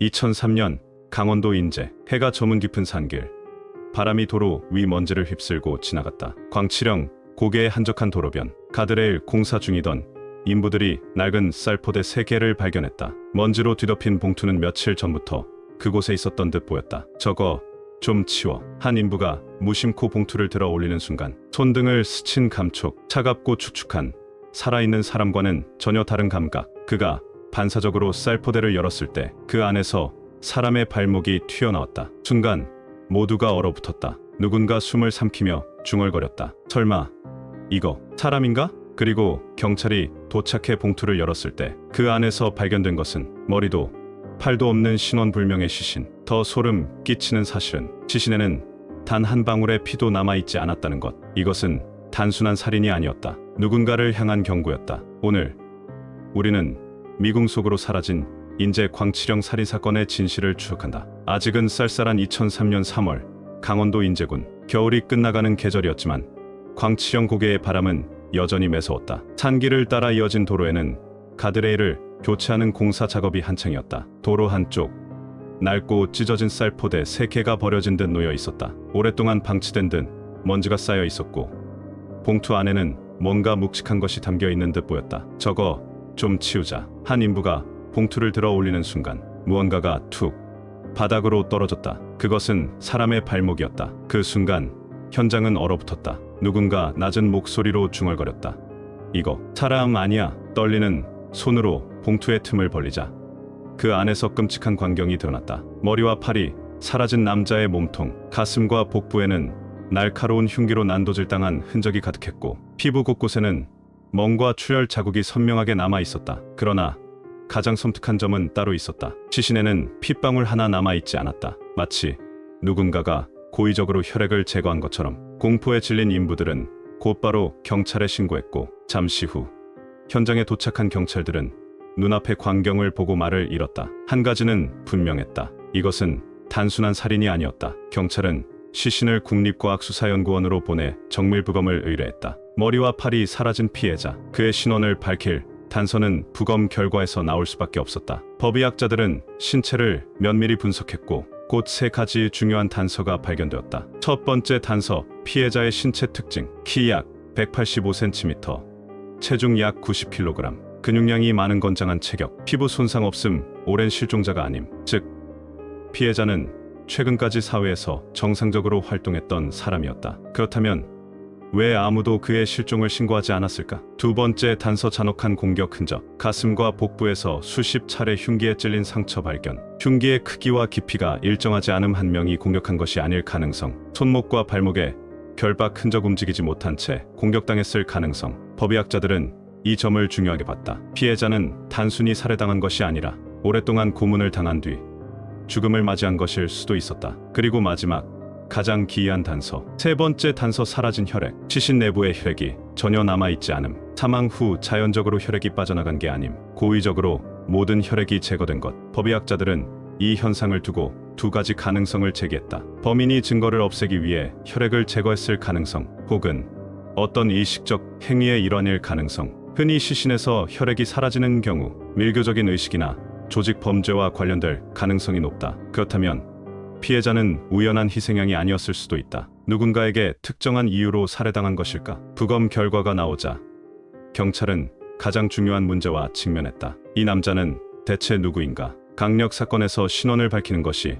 2003년 강원도 인제 해가 저문 깊은 산길 바람이 도로 위 먼지를 휩쓸고 지나갔다. 광치령 고개의 한적한 도로변 가드레일 공사 중이던 인부들이 낡은 쌀포대 세 개를 발견했다. 먼지로 뒤덮인 봉투는 며칠 전부터 그곳에 있었던 듯 보였다. 저거 좀 치워. 한 인부가 무심코 봉투를 들어 올리는 순간 손등을 스친 감촉, 차갑고 축축한 살아있는 사람과는 전혀 다른 감각. 그가 반사적으로 쌀포대를 열었을 때 그 안에서 사람의 발목이 튀어나왔다. 순간 모두가 얼어붙었다. 누군가 숨을 삼키며 중얼거렸다. 설마 이거 사람인가? 그리고 경찰이 도착해 봉투를 열었을 때 그 안에서 발견된 것은 머리도 팔도 없는 신원불명의 시신. 더 소름 끼치는 사실은 시신에는 단 한 방울의 피도 남아있지 않았다는 것. 이것은 단순한 살인이 아니었다. 누군가를 향한 경고였다. 오늘 우리는 미궁 속으로 사라진 인제 광치령 살인 사건의 진실을 추적한다. 아직은 쌀쌀한 2003년 3월 강원도 인제군 겨울이 끝나가는 계절이었지만 광치령 고개의 바람은 여전히 매서웠다. 산길을 따라 이어진 도로에는 가드레일을 교체하는 공사 작업이 한창이었다. 도로 한쪽 낡고 찢어진 쌀포대 세 개가 버려진 듯 놓여 있었다. 오랫동안 방치된 듯 먼지가 쌓여 있었고 봉투 안에는 뭔가 묵직한 것이 담겨 있는 듯 보였다. 저거 좀 치우자. 한 인부가 봉투를 들어 올리는 순간 무언가가 툭 바닥으로 떨어졌다. 그것은 사람의 발목이었다. 그 순간 현장은 얼어붙었다. 누군가 낮은 목소리로 중얼거렸다. 이거 사람 아니야. 떨리는 손으로 봉투의 틈을 벌리자 그 안에서 끔찍한 광경이 드러났다. 머리와 팔이 사라진 남자의 몸통, 가슴과 복부에는 날카로운 흉기로 난도질당한 흔적이 가득했고 피부 곳곳에는 멍과 출혈 자국이 선명하게 남아 있었다. 그러나 가장 섬뜩한 점은 따로 있었다. 시신에는 핏방울 하나 남아 있지 않았다. 마치 누군가가 고의적으로 혈액을 제거한 것처럼 공포에 질린 인부들은 곧바로 경찰에 신고했고 잠시 후 현장에 도착한 경찰들은 눈앞의 광경을 보고 말을 잃었다. 한 가지는 분명했다. 이것은 단순한 살인이 아니었다. 경찰은 시신을 국립과학수사연구원으로 보내 정밀부검을 의뢰했다. 머리와 팔이 사라진 피해자, 그의 신원을 밝힐 단서는 부검 결과에서 나올 수밖에 없었다. 법의학자들은 신체를 면밀히 분석했고 곧 세 가지 중요한 단서가 발견되었다. 첫 번째 단서, 피해자의 신체 특징, 키 약 185cm, 체중 약 90kg, 근육량이 많은 건장한 체격, 피부 손상 없음, 오랜 실종자가 아님. 즉, 피해자는 최근까지 사회에서 정상적으로 활동했던 사람이었다. 그렇다면 왜 아무도 그의 실종을 신고하지 않았을까? 두 번째 단서 잔혹한 공격 흔적, 가슴과 복부에서 수십 차례 흉기에 찔린 상처 발견. 흉기의 크기와 깊이가 일정하지 않음 한 명이 공격한 것이 아닐 가능성. 손목과 발목에 결박 흔적 움직이지 못한 채 공격당했을 가능성. 법의학자들은 이 점을 중요하게 봤다. 피해자는 단순히 살해당한 것이 아니라 오랫동안 고문을 당한 뒤 죽음을 맞이한 것일 수도 있었다. 그리고 마지막 가장 기이한 단서. 세 번째 단서 사라진 혈액. 시신 내부의 혈액이 전혀 남아있지 않음. 사망 후 자연적으로 혈액이 빠져나간 게 아님. 고의적으로 모든 혈액이 제거된 것. 법의학자들은 이 현상을 두고 두 가지 가능성을 제기했다. 범인이 증거를 없애기 위해 혈액을 제거했을 가능성, 혹은 어떤 의식적 행위의 일환일 가능성. 흔히 시신에서 혈액이 사라지는 경우 밀교적인 의식이나 조직 범죄와 관련될 가능성이 높다. 그렇다면 피해자는 우연한 희생양이 아니었을 수도 있다. 누군가에게 특정한 이유로 살해당한 것일까? 부검 결과가 나오자 경찰은 가장 중요한 문제와 직면했다. 이 남자는 대체 누구인가? 강력 사건에서 신원을 밝히는 것이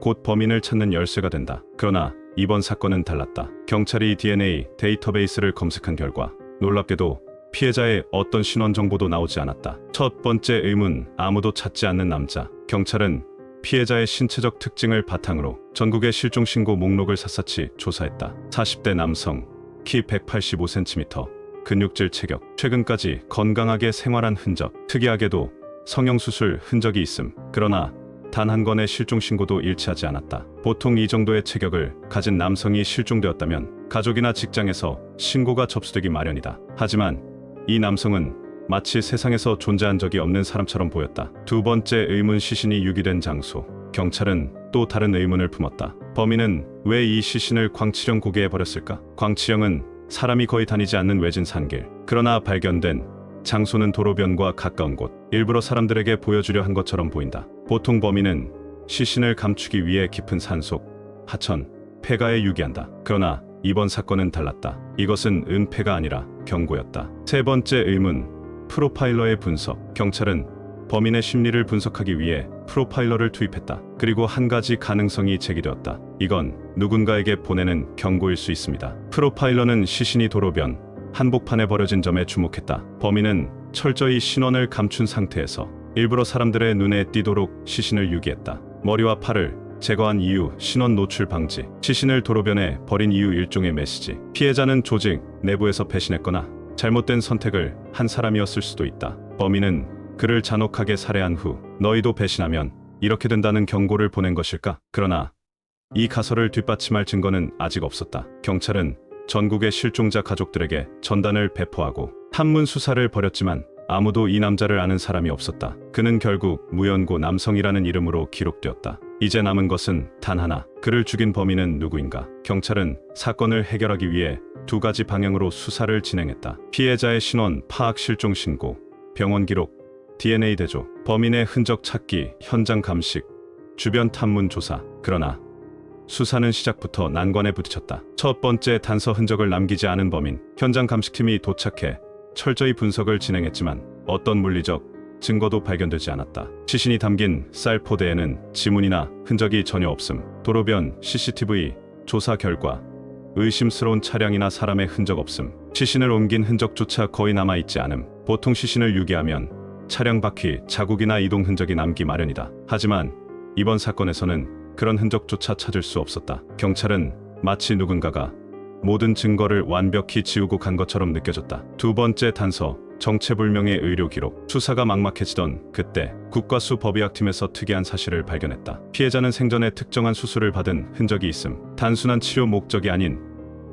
곧 범인을 찾는 열쇠가 된다. 그러나 이번 사건은 달랐다. 경찰이 DNA 데이터베이스를 검색한 결과 놀랍게도 피해자의 어떤 신원 정보도 나오지 않았다. 첫 번째 의문, 아무도 찾지 않는 남자. 경찰은 피해자의 신체적 특징을 바탕으로 전국의 실종 신고 목록을 샅샅이 조사했다. 40대 남성, 키 185cm, 근육질 체격, 최근까지 건강하게 생활한 흔적, 특이하게도 성형수술 흔적이 있음. 그러나 단 한 건의 실종 신고도 일치하지 않았다. 보통 이 정도의 체격을 가진 남성이 실종되었다면 가족이나 직장에서 신고가 접수되기 마련이다. 하지만 이 남성은 마치 세상에서 존재한 적이 없는 사람처럼 보였다. 두 번째 의문 시신이 유기된 장소. 경찰은 또 다른 의문을 품었다. 범인은 왜 이 시신을 광치령 고개에 버렸을까? 광치령은 사람이 거의 다니지 않는 외진 산길. 그러나 발견된 장소는 도로변과 가까운 곳. 일부러 사람들에게 보여주려 한 것처럼 보인다. 보통 범인은 시신을 감추기 위해 깊은 산속, 하천, 폐가에 유기한다. 그러나 이번 사건은 달랐다. 이것은 은폐가 아니라 경고였다. 세 번째 의문, 프로파일러의 분석. 경찰은 범인의 심리를 분석하기 위해 프로파일러를 투입했다. 그리고 한 가지 가능성이 제기되었다. 이건 누군가에게 보내는 경고일 수 있습니다. 프로파일러는 시신이 도로변, 한복판에 버려진 점에 주목했다. 범인은 철저히 신원을 감춘 상태에서 일부러 사람들의 눈에 띄도록 시신을 유기했다. 머리와 팔을 제거한 이유, 신원 노출 방지, 시신을 도로변에 버린 이유 일종의 메시지. 피해자는 조직 내부에서 배신했거나 잘못된 선택을 한 사람이었을 수도 있다. 범인은 그를 잔혹하게 살해한 후 너희도 배신하면 이렇게 된다는 경고를 보낸 것일까? 그러나 이 가설을 뒷받침할 증거는 아직 없었다. 경찰은 전국의 실종자 가족들에게 전단을 배포하고 탐문 수사를 벌였지만 아무도 이 남자를 아는 사람이 없었다. 그는 결국 무연고 남성이라는 이름으로 기록되었다. 이제 남은 것은 단 하나. 그를 죽인 범인은 누구인가? 경찰은 사건을 해결하기 위해 두 가지 방향으로 수사를 진행했다. 피해자의 신원, 파악 실종 신고, 병원 기록, DNA 대조, 범인의 흔적 찾기, 현장 감식, 주변 탐문 조사. 그러나 수사는 시작부터 난관에 부딪혔다. 첫 번째 단서 흔적을 남기지 않은 범인. 현장 감식팀이 도착해 철저히 분석을 진행했지만 어떤 물리적 증거도 발견되지 않았다. 시신이 담긴 쌀 포대에는 지문이나 흔적이 전혀 없음. 도로변 CCTV 조사 결과 의심스러운 차량이나 사람의 흔적 없음. 시신을 옮긴 흔적조차 거의 남아 있지 않음. 보통 시신을 유기하면 차량 바퀴, 자국이나 이동 흔적이 남기 마련이다. 하지만 이번 사건에서는 그런 흔적조차 찾을 수 없었다. 경찰은 마치 누군가가 모든 증거를 완벽히 지우고 간 것처럼 느껴졌다. 두 번째 단서, 정체불명의 의료 기록. 수사가 막막해지던 그때 국가수 법의학팀에서 특이한 사실을 발견했다. 피해자는 생전에 특정한 수술을 받은 흔적이 있음. 단순한 치료 목적이 아닌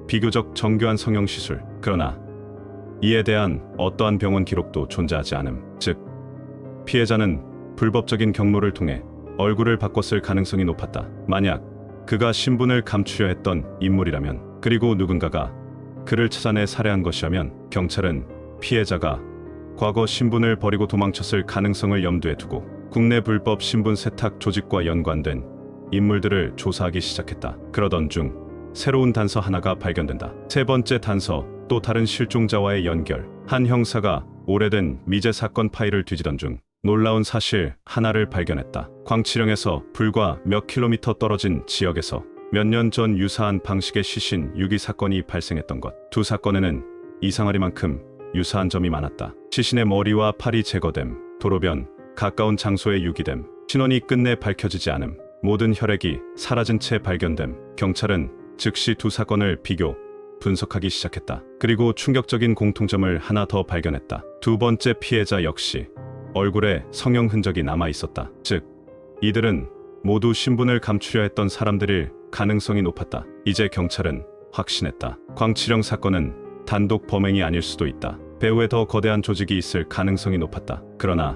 비교적 정교한 성형 시술. 그러나 이에 대한 어떠한 병원 기록도 존재하지 않음. 즉, 피해자는 불법적인 경로를 통해 얼굴을 바꿨을 가능성이 높았다. 만약 그가 신분을 감추려 했던 인물이라면, 그리고 누군가가 그를 찾아내 살해한 것이라면, 경찰은 피해자가 과거 신분을 버리고 도망쳤을 가능성을 염두에 두고 국내 불법 신분 세탁 조직과 연관된 인물들을 조사하기 시작했다. 그러던 중 새로운 단서 하나가 발견된다. 세 번째 단서, 또 다른 실종자와의 연결. 한 형사가 오래된 미제 사건 파일을 뒤지던 중 놀라운 사실 하나를 발견했다. 광치령에서 불과 몇 킬로미터 떨어진 지역에서 몇 년 전 유사한 방식의 시신 유기 사건이 발생했던 것. 두 사건에는 이상하리만큼 유사한 점이 많았다. 시신의 머리와 팔이 제거됨, 도로변, 가까운 장소에 유기됨, 신원이 끝내 밝혀지지 않음, 모든 혈액이 사라진 채 발견됨. 경찰은 즉시 두 사건을 비교, 분석하기 시작했다. 그리고 충격적인 공통점을 하나 더 발견했다. 두 번째 피해자 역시 얼굴에 성형 흔적이 남아 있었다. 즉, 이들은 모두 신분을 감추려 했던 사람들일 가능성이 높았다. 이제 경찰은 확신했다. 광치령 사건은 단독 범행이 아닐 수도 있다. 배후에 더 거대한 조직이 있을 가능성이 높았다. 그러나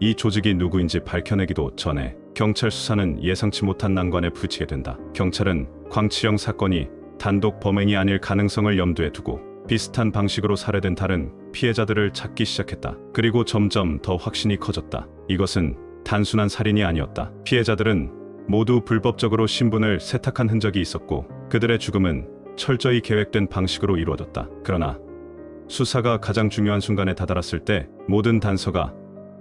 이 조직이 누구인지 밝혀내기도 전에 경찰 수사는 예상치 못한 난관에 부딪히게 된다. 경찰은 광치령 사건이 단독 범행이 아닐 가능성을 염두에 두고 비슷한 방식으로 살해된 다른 피해자들을 찾기 시작했다. 그리고 점점 더 확신이 커졌다. 이것은 단순한 살인이 아니었다. 피해자들은 모두 불법적으로 신분을 세탁한 흔적이 있었고 그들의 죽음은 철저히 계획된 방식으로 이루어졌다. 그러나 수사가 가장 중요한 순간에 다다랐을 때 모든 단서가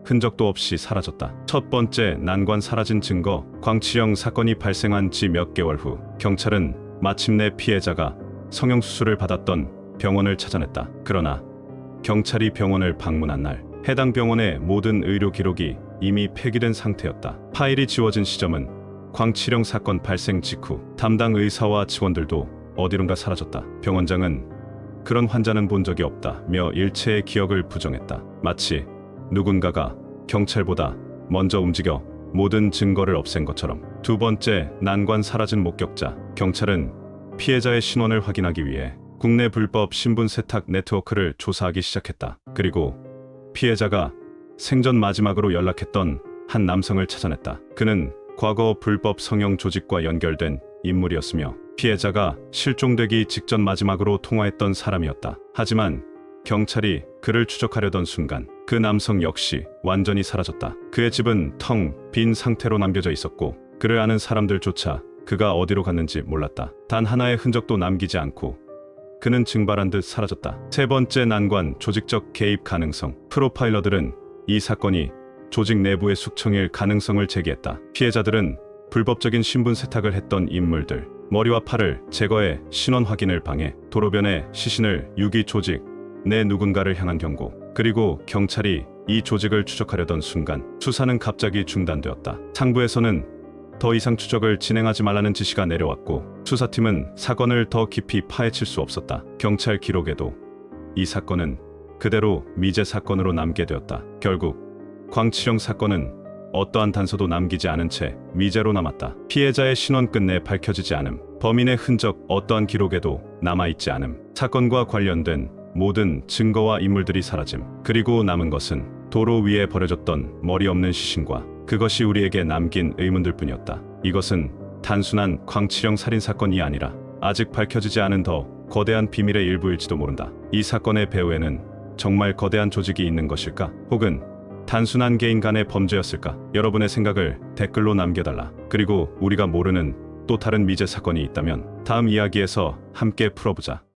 흔적도 없이 사라졌다. 첫 번째 난관 사라진 증거 광치령 사건이 발생한 지 몇 개월 후 경찰은 마침내 피해자가 성형수술을 받았던 병원을 찾아냈다. 그러나 경찰이 병원을 방문한 날 해당 병원의 모든 의료 기록이 이미 폐기된 상태였다. 파일이 지워진 시점은 광치령 사건 발생 직후 담당 의사와 직원들도 어디론가 사라졌다. 병원장은 그런 환자는 본 적이 없다 며 일체의 기억을 부정했다. 마치 누군가가 경찰보다 먼저 움직여 모든 증거를 없앤 것처럼. 두 번째, 난관 사라진 목격자. 경찰은 피해자의 신원을 확인하기 위해 국내 불법 신분 세탁 네트워크를 조사하기 시작했다. 그리고 피해자가 생전 마지막으로 연락했던 한 남성을 찾아냈다. 그는 과거 불법 성형 조직과 연결된 인물이었으며 피해자가 실종되기 직전 마지막으로 통화했던 사람이었다. 하지만 경찰이 그를 추적하려던 순간 그 남성 역시 완전히 사라졌다. 그의 집은 텅 빈 상태로 남겨져 있었고 그를 아는 사람들조차 그가 어디로 갔는지 몰랐다. 단 하나의 흔적도 남기지 않고 그는 증발한 듯 사라졌다. 세 번째 난관 조직적 개입 가능성. 프로파일러들은 이 사건이 조직 내부의 숙청일 가능성을 제기했다. 피해자들은 불법적인 신분 세탁을 했던 인물들, 머리와 팔을 제거해 신원 확인을 방해, 도로변에 시신을 유기 조직 내 누군가를 향한 경고, 그리고 경찰이 이 조직을 추적하려던 순간 수사는 갑자기 중단되었다. 상부에서는 더 이상 추적을 진행하지 말라는 지시가 내려왔고 수사팀은 사건을 더 깊이 파헤칠 수 없었다. 경찰 기록에도 이 사건은 그대로 미제 사건으로 남게 되었다. 결국 광치령 사건은 어떠한 단서도 남기지 않은 채 미제로 남았다. 피해자의 신원 끝내 밝혀지지 않음, 범인의 흔적 어떠한 기록에도 남아있지 않음, 사건과 관련된 모든 증거와 인물들이 사라짐. 그리고 남은 것은 도로 위에 버려졌던 머리 없는 시신과 그것이 우리에게 남긴 의문들 뿐이었다. 이것은 단순한 광치령 살인 사건이 아니라 아직 밝혀지지 않은 더 거대한 비밀의 일부일지도 모른다. 이 사건의 배후에는 정말 거대한 조직이 있는 것일까? 혹은 단순한 개인 간의 범죄였을까? 여러분의 생각을 댓글로 남겨달라. 그리고 우리가 모르는 또 다른 미제 사건이 있다면 다음 이야기에서 함께 풀어보자.